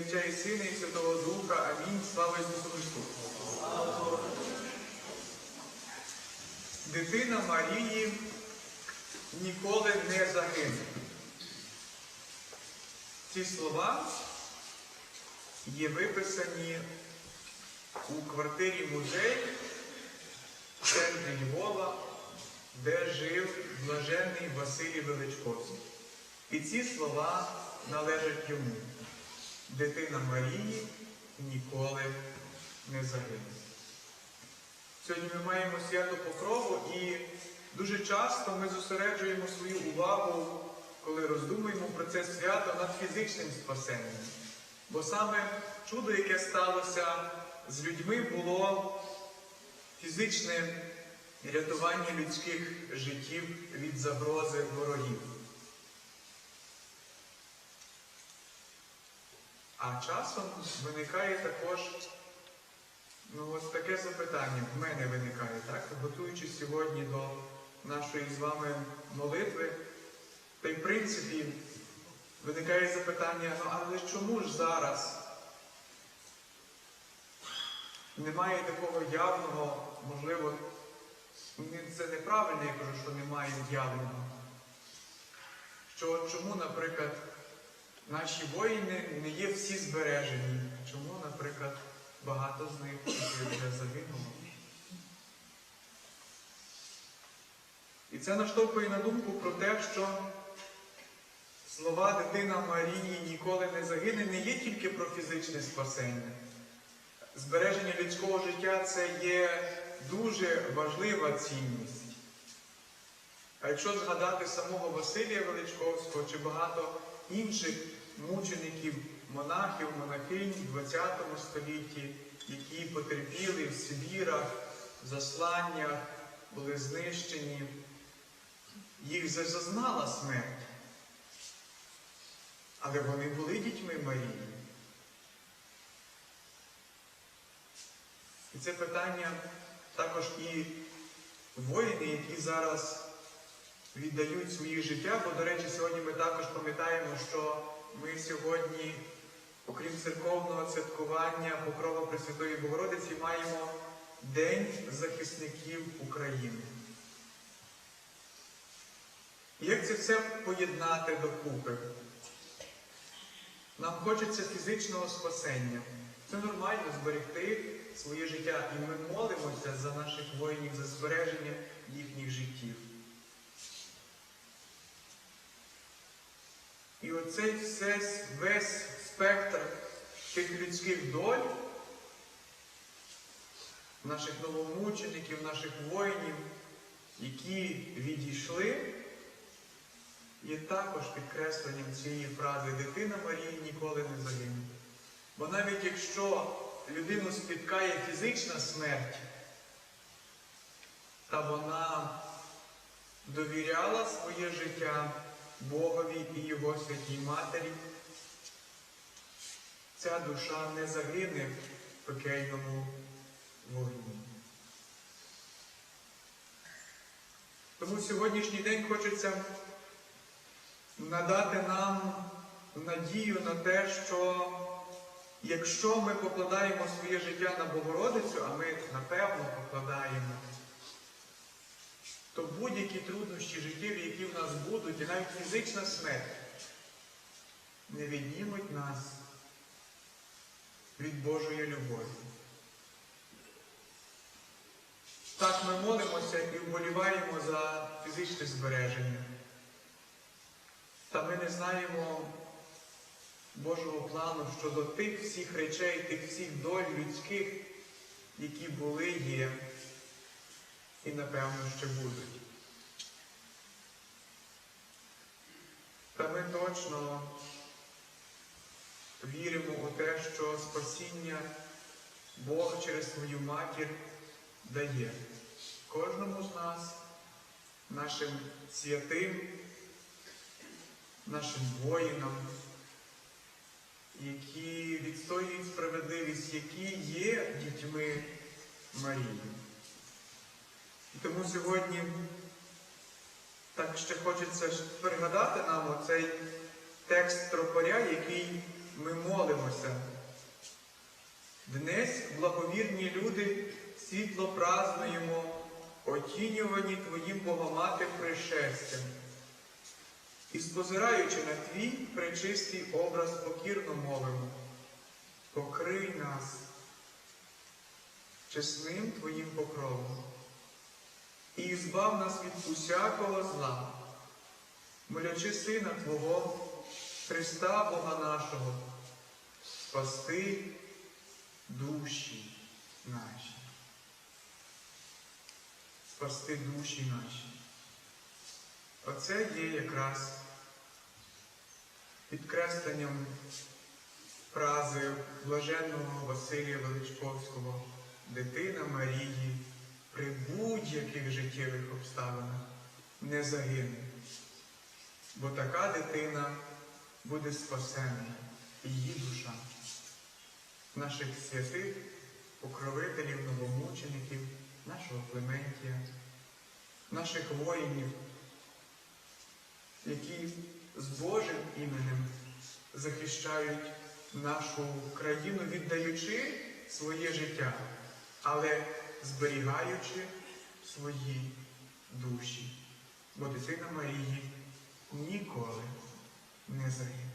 Отця і Сина, і Святого Духа. Амінь. Слава Ісусу Христу. Дитина Марії ніколи не загине. Ці слова є виписані у квартирі музей в центрі Львова, де жив блаженний Василій Величковський. І ці слова належать йому. Дитина Марії ніколи не загине. Сьогодні ми маємо свято Покрову і дуже часто ми зосереджуємо свою увагу, коли роздумуємо про це свято над фізичним спасенням. Бо саме чудо, яке сталося з людьми, було фізичне рятування людських життів від загрози ворогів. А часом виникає також ну, от таке запитання, в мене виникає, так? Готуючись сьогодні до нашої з вами молитви, та й в принципі виникає запитання, ну але чому ж зараз немає такого явного, можливо, це неправильно, я кажу, що немає явного. Що чому, наприклад, наші воїни не є всі збережені? Чому, наприклад, багато з них вже загинуло? І це наштовхує на думку про те, що слова дитина Марії ніколи не загине не є тільки про фізичне спасення. Збереження людського життя це є дуже важлива цінність. А якщо згадати самого Василія Величковського чи багато інших мучеників, монахів, монахинь в ХХ столітті, які потерпіли в Сибірах, засланнях, були знищені, їх зазнала смерть. Але вони були дітьми Марії. І це питання також і воїни, які зараз віддають своє життя, бо, до речі, сьогодні ми також пам'ятаємо, що ми сьогодні, окрім церковного святкування Покрова Пресвятої Богородиці, маємо День захисників України. Як це все поєднати докупи? Нам хочеться фізичного спасення. Це нормально зберегти своє життя. І ми молимося за наших воїнів, за збереження їхніх життів. І оцей все, весь спектр тих людських доль, наших новомучеників, наших воїнів, які відійшли, є також підкресленням цієї фрази Дитина Марії ніколи не загине. Бо навіть якщо людину спіткає фізична смерть, та вона довіряла своє життя Богові і Його святій Матері, ця душа не загине в пекельному вогні. Тому сьогоднішній день хочеться надати нам надію на те, що якщо ми покладаємо своє життя на Богородицю, а ми напевно покладаємо, будь-які труднощі життєві, які в нас будуть, і навіть фізична смерть, не віднімуть нас від Божої любові. Так ми молимося і вболіваємо за фізичне збереження. Та ми не знаємо Божого плану щодо тих всіх речей, тих всіх доль людських, які були, є і, напевно, ще будуть. Та ми точно віримо у те, що спасіння Бог через свою матір дає кожному з нас, нашим святим, нашим воїнам, які відстоюють справедливість, які є дітьми Марії. І тому сьогодні так ще хочеться пригадати нам оцей текст тропаря, який ми молимося. Днесь, благовірні люди, світло празнуємо, отінювані Твоїм Богомати пришестям. І спозираючи на твій пречистий образ, покірно мовимо, покрий нас чесним Твоїм покровом і збав нас від усякого зла, молячи Сина Твого, Христа Бога нашого, спасти душі наші. Спасти душі наші. Оце є якраз підкресленням фрази блаженного Василія Величковського дитина Марії при будь-яких життєвих обставинах не загине, бо така дитина буде спасена, її душа, наших святих покровителів, новомучеників, нашого Клементія, наших воїнів, які з Божим іменем захищають нашу країну, віддаючи своє життя, але зберігаючи свої душі. Бо дитина Марії ніколи не загине.